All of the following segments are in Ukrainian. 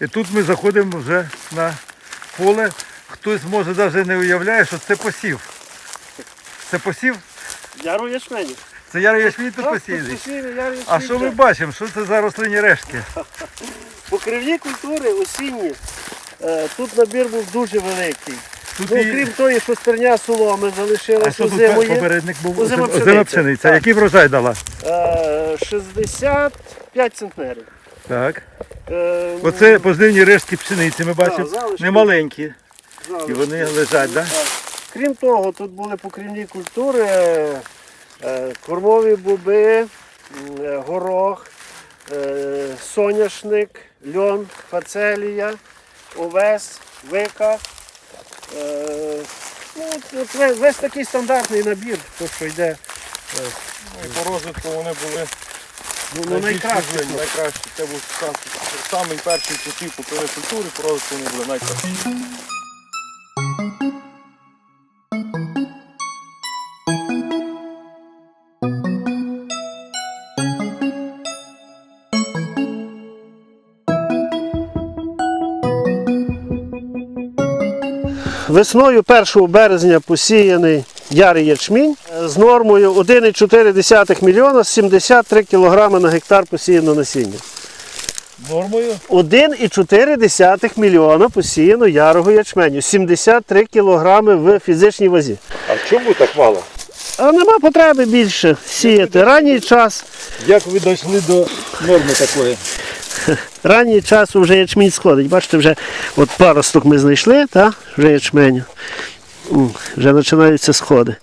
І тут ми заходимо вже на поле. Хтось може навіть не уявляє, що це посів. Це посів? Яру ячмені. Це ярий ячмінь тут посіяний. А що ми бачимо? Що це за рослинні рештки? Покривні культури осінні. е, Тут набір був дуже великий. Тут Ну, і- крім того, що стерня соломи залишилася що тут зимою. попередник був? Озима пшениця. Який врожай дала? Е, 65 центнерів. Так. Е, Оце позивні рештки пшениці ми бачимо. залишки. Не І вони лежать, так? Так. Крім того, тут були покрівні культури, е, е, кормові боби, м, е, горох, е, соняшник, льон, фацелія, овес, вика. Е, Ну, от- весь, весь такий стандартний набір, то, що йде І по розвитку вони були ну, ну, найбільш найкраще. Це був сам- самий перший посів покривної культури, по розвитку вони були найкращі. Весною 1 березня посіяний ярий ячмінь е, з нормою 1,4 мільйона 73 кг на гектар посіяно насіння. Нормою. 1,4 мільйона посіяно ярого ячменю, 73 кг в фізичній вазі. А чому так мало? А нема потреби більше сіяти. Ранній час, Як ви дійшли до норми такої? ранній час вже ячмінь сходить. Бачите, вже от паросток ми знайшли, та, вже ячменю. Вже починаються сходи.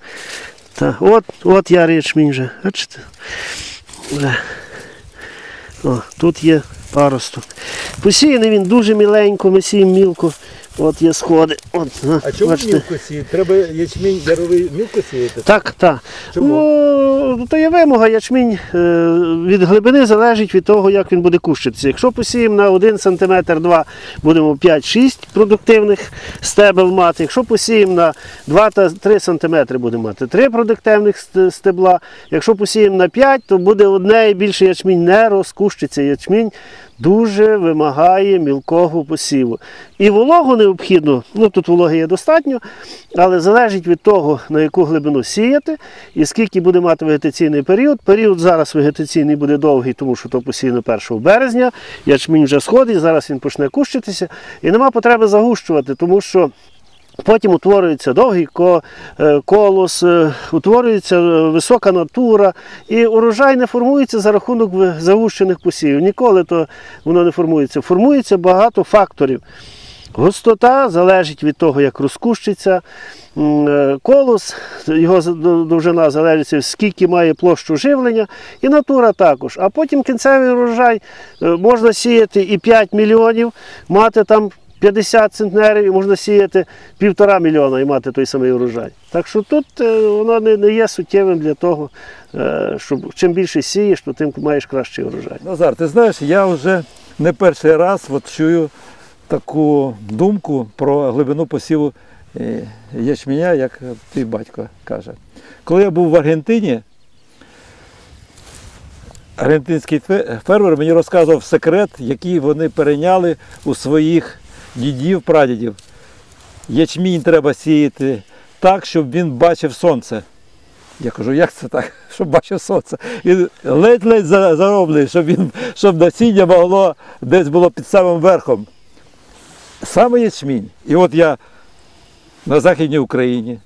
Та, от, от я річмінь вже. Бачите? О, тут є паросток. Посіяний він дуже міленько, ми сіємо мілко. От є сходи. От, а, чому бачите? мілко сіяти? Треба ячмінь яровий мілко сіяти? Так, так. Чому? Ну, то є вимога, ячмінь е, від глибини залежить від того, як він буде кущитися. Якщо посіємо на 1 см 2 будемо 5-6 продуктивних стебел мати. Якщо посіємо на 2 та 3 см будемо мати 3 продуктивних стебла. Якщо посіємо на 5, то буде одне і більше ячмінь не розкущиться. Ячмінь дуже вимагає мілкого посіву. І вологу необхідно, ну тут вологи є достатньо, але залежить від того, на яку глибину сіяти і скільки буде мати вегетаційний період. Період зараз вегетаційний буде довгий, тому що то посіяно 1 березня, ячмінь вже сходить, зараз він почне кущитися. І нема потреби загущувати, тому що. Потім утворюється довгий е, колос, е, утворюється е, висока натура, і урожай не формується за рахунок загущених посівів. Ніколи то воно не формується. Формується багато факторів. Густота залежить від того, як розкущиться колос, його довжина залежить, скільки має площу живлення, і натура також. А потім кінцевий урожай можна сіяти і 5 мільйонів, мати там 50 центнерів, і можна сіяти півтора мільйона і мати той самий урожай. Так що тут е, воно не, не є суттєвим для того, е, щоб чим більше сієш, то тим маєш кращий урожай. Назар, ти знаєш, я вже не перший раз от чую таку думку про глибину посіву е, ячменя, як твій батько каже. Коли я був в Аргентині, аргентинський фермер мені розказував секрет, який вони перейняли у своїх дідів, прадідів. Ячмінь треба сіяти так, щоб він бачив сонце. Я кажу, як це так, щоб бачив сонце? І ледь-ледь за- зароблений, щоб він, щоб насіння могло десь було під самим верхом. Саме ячмінь. І от я на Західній Україні,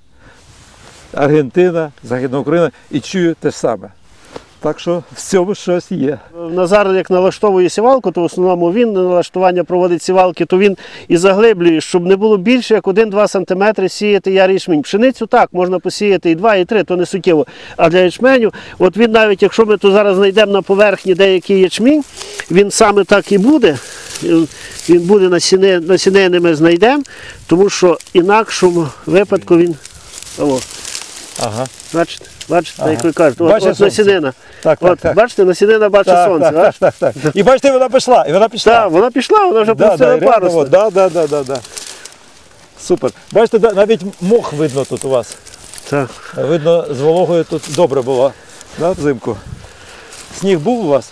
Аргентина, Західна Україна і чую те ж саме. Так що в цьому щось є. Назар, як налаштовує сівалку, то в основному він на налаштування проводить сівалки, то він і заглиблює, щоб не було більше як 1-2 см сіяти ярий ячмінь. Пшеницю так, можна посіяти і 2, і 3, то не суттєво. А для ячменю, от він навіть, якщо ми тут зараз знайдемо на поверхні деякий ячмінь, він саме так і буде. Він- буде насіне, насінини ми знайдемо, тому що інакшому випадку він. О, Ага. бачите, бачите, Ага. як ви кажете, от, от насінина. Так, так, От, так. бачите, насінина бачить Так, сонце. так, так, так, так. І бачите, вона пішла, і вона пішла. Так, вона пішла, вона вже Да, да, пустила і парус. да, да, да, да, да. Супер. Бачите, да, навіть мох видно тут у вас. Так. Видно, з вологою тут добре було. Да, взимку. Сніг був у вас?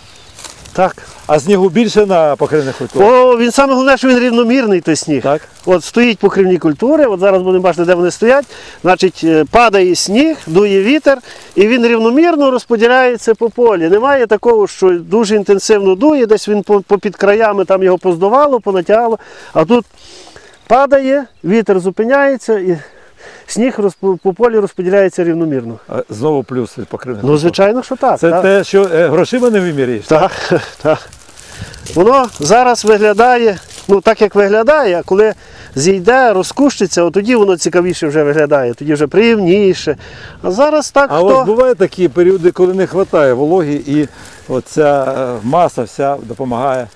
Так. А снігу більше на покривних культурах? О, він саме головне, що він рівномірний, той сніг. Так. От стоїть покривні культури, от зараз будемо бачити, де вони стоять. Значить, е, падає сніг, дує вітер, і він рівномірно розподіляється по полі. Немає такого, що дуже інтенсивно дує, десь він по, по краями там його поздувало, понатягало. А тут падає, вітер зупиняється і сніг розп- по полі розподіляється рівномірно. А Знову плюс від покривних Ну, звичайно, що так. Це так. те, що е, грошима не виміряєш? Так, так. Воно зараз виглядає, ну так як виглядає, а коли зійде, розкущиться, от тоді воно цікавіше вже виглядає, тоді вже приємніше. А зараз так А хто. вас бувають такі періоди, коли не вистачає вологи і оця е, маса вся допомагає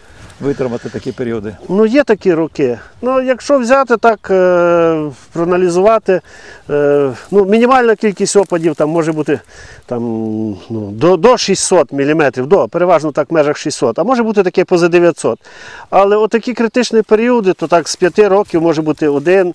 витримати такі періоди. Ну, є такі роки. Ну, якщо взяти так, е, проаналізувати, е, ну, мінімальна кількість опадів там може бути там, ну, до, до 600 мм, до, переважно так в межах 600, а може бути таке поза 900. Але отакі критичні періоди, то так з 5 років може бути один,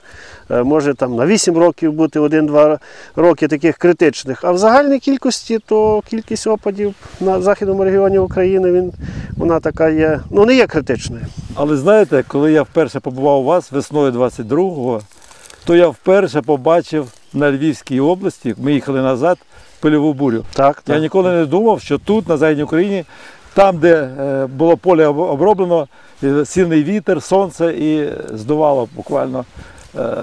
е, може там на 8 років бути 1-2 роки таких критичних. А в загальній кількості, то кількість опадів на західному регіоні України, він, вона така є, ну не є критичною. Але знаєте, коли я вперше побував у вас весною 22-го, то я вперше побачив на Львівській області, ми їхали назад, пильову бурю. Так, Я ніколи не думав, що тут, на Західній Україні, там, де е, було поле оброблено, е, сильний вітер, сонце і здувало буквально, е,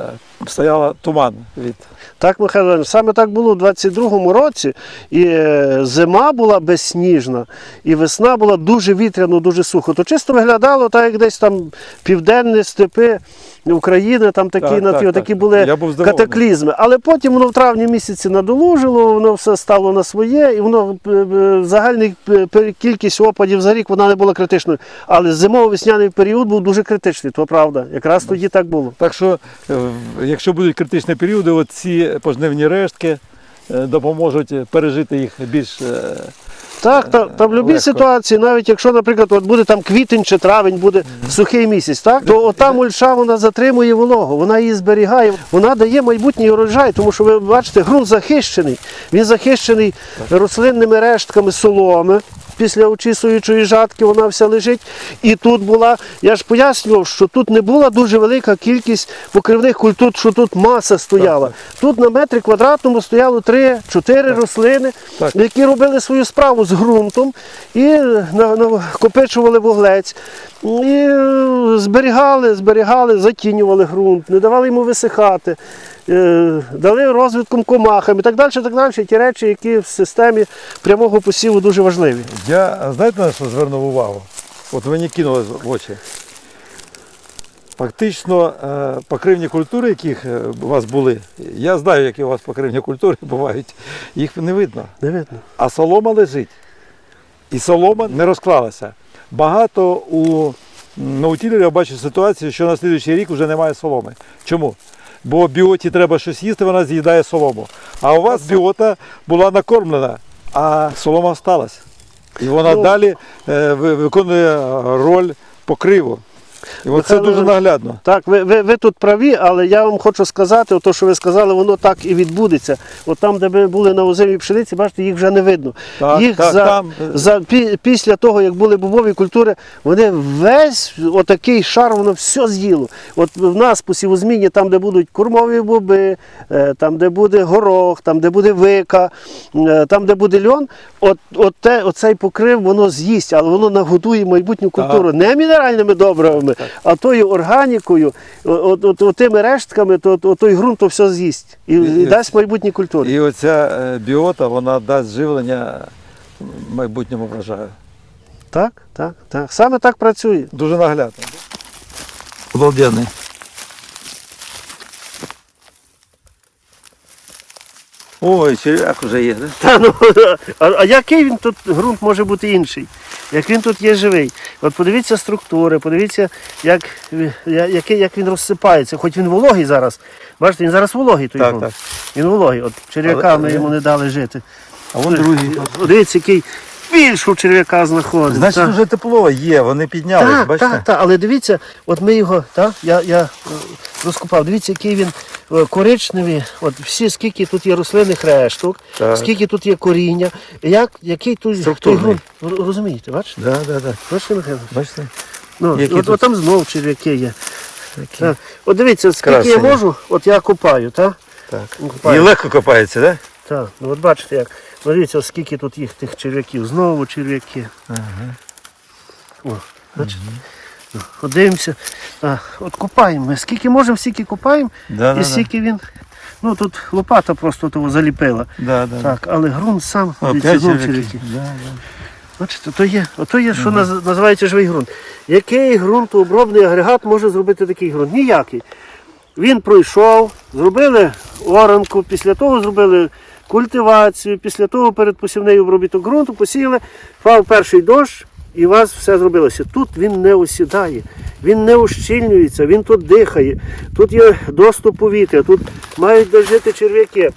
стояла туман від. Так, Михайло, Іванович, саме так було у 22-му році. І е, зима була безсніжна, і весна була дуже вітряно, дуже сухо. То чисто виглядало так, як десь там південні степи України, там такі, Так, на так, ті, так. були катаклізми. Але потім воно в травні місяці надолужило, воно все стало на своє, і воно е, е, загальна кількість опадів за рік вона не була критичною. Але зимово-весняний період був дуже критичний, то правда. Якраз тоді так було. Так що, якщо будуть критичні періоди, от ці пожнивні рештки е, допоможуть пережити їх більш. е, Так, та, та в будь-якій ситуації, навіть якщо, наприклад, от буде там квітень чи травень, буде сухий місяць, так, то ота мульча вона затримує вологу, вона її зберігає, вона дає майбутній урожай, тому що ви бачите, ґрунт захищений. Він захищений рослинними рештками соломи. Після очісуючої жатки вона вся лежить. І тут була, я ж пояснював, що тут не була дуже велика кількість покривних культур, що тут маса стояла. Тут на метрі квадратному стояло 3-4 рослини, Так. які робили свою справу з ґрунтом і накопичували вуглець. І е, зберігали, зберігали, затінювали ґрунт, не давали йому висихати, дали розвитком комахам і так далі, так далі. Ті речі, які в системі прямого посіву дуже важливі. Я знаєте на що звернув увагу? От мені кинули в очі. Фактично е, покривні культури, яких е, у вас були, я знаю, які у вас покривні культури бувають, їх не видно. Не видно. А солома лежить. І солома не розклалася. Багато у наутілерів я бачу ситуацію, що на слідуючий рік вже немає соломи. Чому? Бо біоті треба щось їсти, вона з'їдає солому. А у вас біота була накормлена, а солома осталась. І вона Ну, далі е, виконує роль покриву. І от це дуже наглядно. Так, ви, ви, ви тут праві, але я вам хочу сказати, то, що ви сказали, воно так і відбудеться. От там, де ми були на озимій пшениці, бачите, їх вже не видно. Так, їх так, за, там, е, за, пі- після того, як були бобові культури, вони весь отакий шар, воно все з'їло. От в нас по сівозміні, там, де будуть кормові боби, е, там, де буде горох, там, де буде вика, е, там, де буде льон, от, от те, оцей покрив воно з'їсть, але воно нагодує майбутню культуру не мінеральними добривами, а тою органікою, от, от, от, тими рештками, то, от, той ґрунт то все з'їсть і, і, І- дасть майбутні культури. І оця е, біота, вона дасть живлення майбутньому врожаю. Так, так, так. Саме так працює. Дуже наглядно. Обалденний. Ой, черв'як вже є, да? Та, ну, а, а який він тут ґрунт може бути інший? Як він тут є живий? От подивіться структури, подивіться, як, як, як він розсипається. Хоч він вологий зараз. Бачите, він зараз вологий той Так, ґрунт. так. Він вологий. От черв'яка ми йому не дали жити. А вон другий. Дивіться, який більшу черв'яка знаходимо. Значить, так. вже тепло є, вони піднялись, Так, бачите? так, так, але дивіться, от ми його, так, я, я е, розкопав, дивіться, який він е, коричневий, от всі, скільки тут є рослинних решток, Так. скільки тут є коріння, як, який тут той ґрунт, розумієте, бачите? Да, да, да. Бачите, Михайло? Бачите? Ну, Які от, тут? от там знов черв'яки є. Які? Так. От дивіться, скільки я можу, от я копаю, так? Так. Копаю. І легко копається, так? Так, ну от бачите як. Ну, дивіться, скільки тут їх тих черв'яків. Знову черв'яки. Ага. О, бачите? Ну, От дивимося. А, от копаємо. Ми скільки можемо, стільки копаємо, Да, і да, да. він. Ну тут лопата просто того заліпила. Да, да. Так, але ґрунт сам Опять дивіться, знов черв'яки. Да, да. Бачите, то є, ото є, що наз- називається живий ґрунт. Який ґрунтообробний агрегат може зробити такий ґрунт? Ніякий. Він пройшов, зробили оранку, після того зробили культивацію, після того перед посівнею обробіток ґрунту посіяли, впав перший дощ, і у вас все зробилося. Тут він не осідає, він не ущільнюється, він тут дихає, тут є доступ повітря, тут мають де жити черв'яки.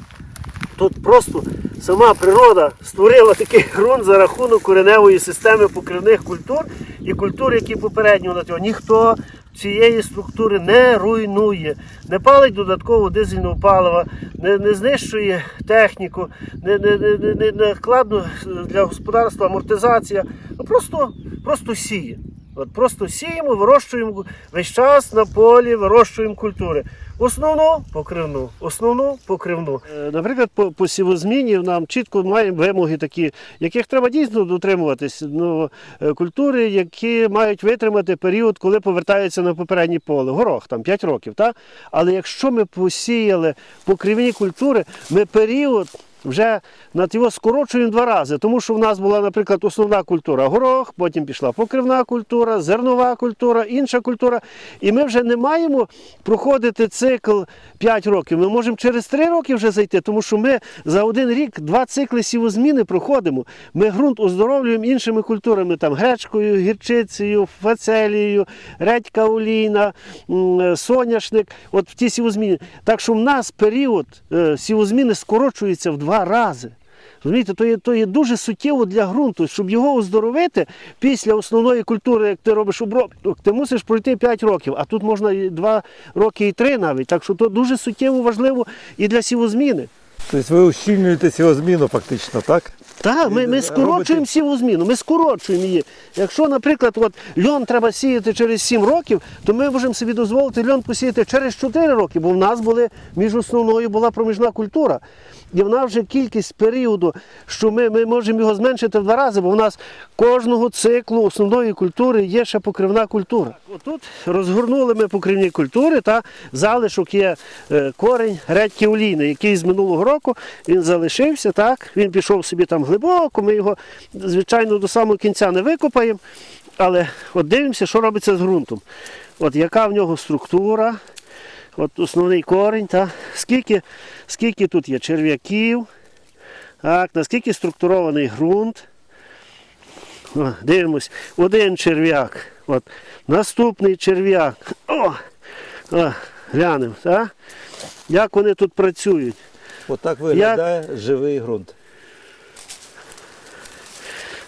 Тут просто сама природа створила такий ґрунт за рахунок кореневої системи покривних культур і культур, які попередньо на цього. Ніхто цієї структури не руйнує, не палить додатково дизельного палива, не, не знищує техніку, не, не, не, не, накладно для господарства амортизація, а просто, просто сіє. От просто сіємо, вирощуємо весь час на полі, вирощуємо культури. Основну покривну, основну покривну. Е, Наприклад, по, по сівозміні нам чітко маємо вимоги такі, яких треба дійсно дотримуватись. Ну, е, культури, які мають витримати період, коли повертаються на попереднє поле. Горох там 5 років. Та? Але якщо ми посіяли покривні культури, ми період вже над його скорочуємо два рази, тому що в нас була, наприклад, основна культура горох, потім пішла покривна культура, зернова культура, інша культура. І ми вже не маємо проходити цикл 5 років. Ми можемо через 3 роки вже зайти, тому що ми за один рік два цикли сівозміни проходимо. Ми ґрунт оздоровлюємо іншими культурами, там гречкою, гірчицею, фацелією, редька олійна, соняшник. От ті сівозміни. Так що в нас період е, сівозміни скорочується в два рази. Розумієте, то є, то є дуже суттєво для ґрунту, щоб його оздоровити після основної культури, як ти робиш обробку, ти мусиш пройти 5 років, а тут можна і 2 роки і 3 навіть. Так що то дуже суттєво важливо і для сівозміни. Тобто ви ущільнюєте цього зміну фактично, так? Так, ми, ми скорочуємо сівозміну, ми скорочуємо її. Якщо, наприклад, от льон треба сіяти через 7 років, то ми можемо собі дозволити льон посіяти через 4 роки, бо в нас були між основною була проміжна культура. І в нас вже кількість періоду, що ми, ми можемо його зменшити в два рази, бо в нас кожного циклу основної культури є ще покривна культура. Отут розгорнули ми покривні культури, та залишок є е, корень редьки олійної, який з минулого року він залишився, так, він пішов собі там глибоко, ми його, звичайно, до самого кінця не викопаємо. Але от дивимося, що робиться з ґрунтом. От яка в нього структура, от основний корінь, та, скільки, скільки тут є черв'яків, так, наскільки структурований ґрунт. О, дивимось, один черв'як, от, наступний черв'як. О, о, глянемо, так? як вони тут працюють. Отак виглядає живий ґрунт.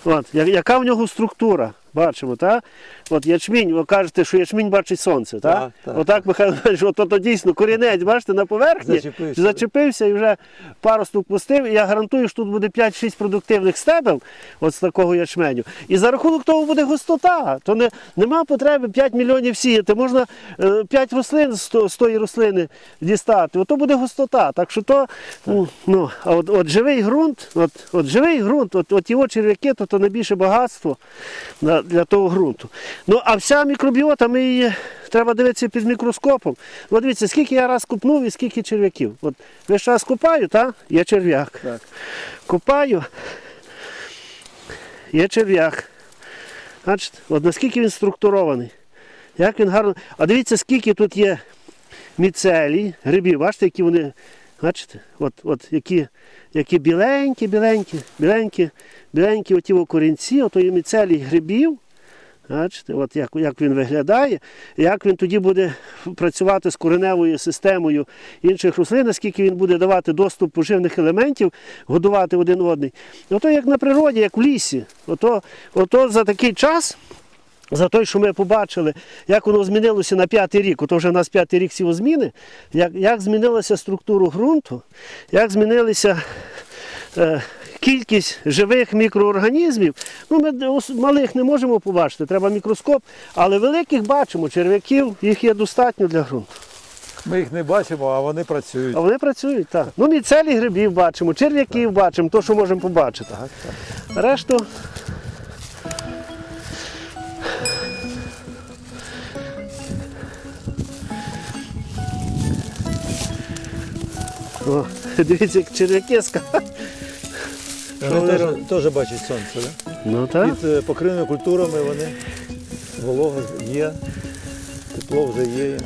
От, яка в нього структура? Бачимо, так? От ячмінь, ви кажете, що ячмінь бачить сонце, так? Так, так. Отак, Михайло Іванович, от, то дійсно корінець, бачите, на поверхні Зачепився. зачепився і вже паросток пустив. І я гарантую, що тут буде 5-6 продуктивних стебел от з такого ячменю. І за рахунок того буде густота. То не, нема потреби 5 мільйонів сіяти, можна е, 5 рослин з, то- з тої рослини дістати. Ото буде густота. Так що то, ну, ну, а от, от живий ґрунт, от, от живий ґрунт, от, от його черв'яки, то, то найбільше багатство для того ґрунту. Ну, а вся мікробіота, ми її треба дивитися під мікроскопом. От дивіться, скільки я раз купнув і скільки черв'яків. От весь час купаю, так? Є черв'як. Так. Купаю, є черв'як. Бачите, от наскільки він структурований. Як він гарно. А дивіться, скільки тут є міцелій, грибів. Бачите, які вони. Бачите? От, от які, які біленькі, біленькі, біленькі, біленькі оті корінці, ото є міцелій грибів. Бачите, от як, як він виглядає, як він тоді буде працювати з кореневою системою інших рослин, наскільки він буде давати доступ поживних елементів, годувати один одний. Ото як на природі, як в лісі. Ото, ото за такий час. За той, що ми побачили, як воно змінилося на п'ятий рік, ото вже у нас п'ятий рік сівозміни, як, як змінилася структура ґрунту, як змінилися е, кількість живих мікроорганізмів. Ну, ми малих не можемо побачити, треба мікроскоп, але великих бачимо, черв'яків, їх є достатньо для ґрунту. Ми їх не бачимо, а вони працюють. А вони працюють, так. Ну, міцелі грибів бачимо, черв'яків бачимо, то, що можемо побачити. Решту. О, дивіться, як черв'якеска. Вони теж, теж бачать сонце. Да? Ну так. Під е, покривними культурами вони волога є, тепло вже є.